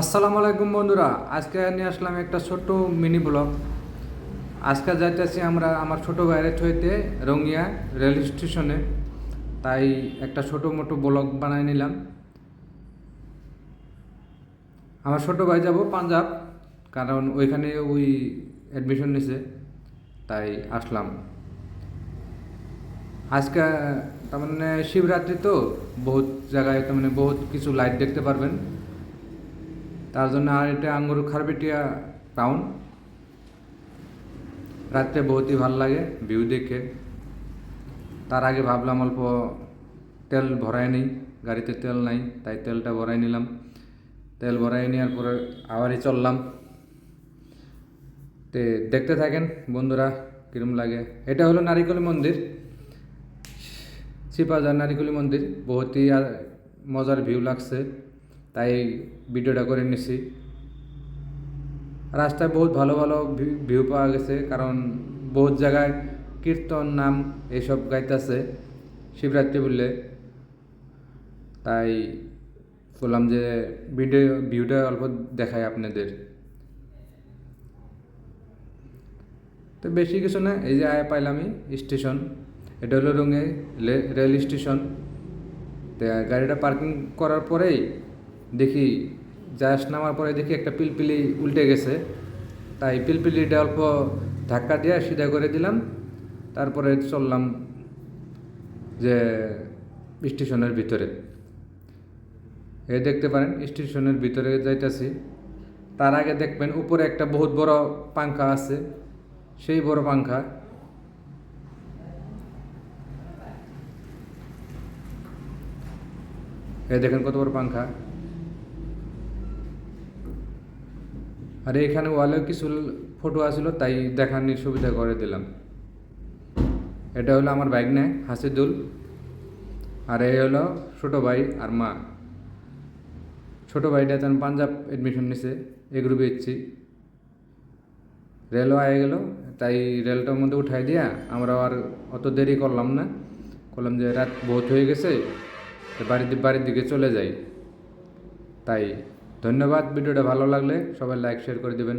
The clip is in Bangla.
আসসালামু আলাইকুম বন্ধুরা, আজকে নিয়ে আসলাম একটা ছোট্ট মিনি ব্লগ। আজকে যাইতেছি আমরা আমার ছোট ভাইয়ের ছইতে রঙিয়া রেল স্টেশনে। তাই একটা ছোট মোটো ব্লগ বানাই নিলাম। আমার ছোট ভাই যাব পাঞ্জাব, কারণ ওইখানে ওই অ্যাডমিশন নিছে, তাই আসলাম। আজকে, তার মানে শিবরাত্রি তো, বহুত জায়গায় তার মানে বহুত কিছু লাইট দেখতে পারবেন। তার জন্য আর এটা আঙ্গুর খারবেটিয়া টাউন রাত্রে বহুতই ভালো লাগে ভিউ দেখে। তার আগে ভাবলাম অল্প তেল ভরাই নিই, গাড়িতে তেল নাই, তাই তেলটা ভরাই নিলাম। তেল ভরাই নেওয়ার পরে আবারই চললাম। তে দেখতে থাকেন বন্ধুরা, কিরম লাগে। এটা হলো নারিকলি মন্দির। সিপাজার নারিকলি মন্দির, বহুতই মজার ভিউ লাগছে। তাই ভিডিওটা করে নিছি। রাস্তায় বহুত ভালো ভালো ভিউ পাওয়া গেছে, কারণ বহুত জায়গায় কীর্তন, নাম এইসব গাইতেছে শিবরাত্রি বললে। তাই বললাম যে ভিডিও ভিউটা অল্প দেখায় আপনাদের। তো বেশি কিছু না, এই যে আয় পাইলামই স্টেশন। এটা হলো রঙে রেল স্টেশন। তো গাড়িটা পার্কিং করার পরেই দেখি যাস নামার পরে দেখি একটা পিলপিলি উল্টে গেছে। তাই পিলপিলিটা অল্প ধাক্কা দিয়ে সিধা করে দিলাম। তারপরে চললাম যে স্টেশনের ভিতরে। এ দেখতে পারেন, স্টেশনের ভিতরে যাইতাছি। তার আগে দেখবেন উপরে একটা বহুত বড় পাংখা আছে। সেই বড় পাংখা। এই দেখেন কত বড় পাংখা। আর এখানে ওয়ালেও কিছু ফটো আসলো, তাই দেখানোর সুবিধা করে দিলাম। এটা হলো আমার বাইক নেয় হাসিদুল। আর এই হলো ছোটো ভাই আর মা। ছোটো ভাইটা তেমন পাঞ্জাব এডমিশন নিছে, এ গ্রুপে ইচ্ছি রেলও আয়ে গেল, তাই রেলটার মধ্যে উঠাই দিয়া আমরা আর অত দেরি করলাম না। করলাম যে রাত বহুত হয়ে গেছে, বাড়ির বাড়ির দিকে চলে যাই। তাই ধন্যবাদ ভিডিওটা ভালো লাগলে সবাই লাইক শেয়ার করে দেবেন।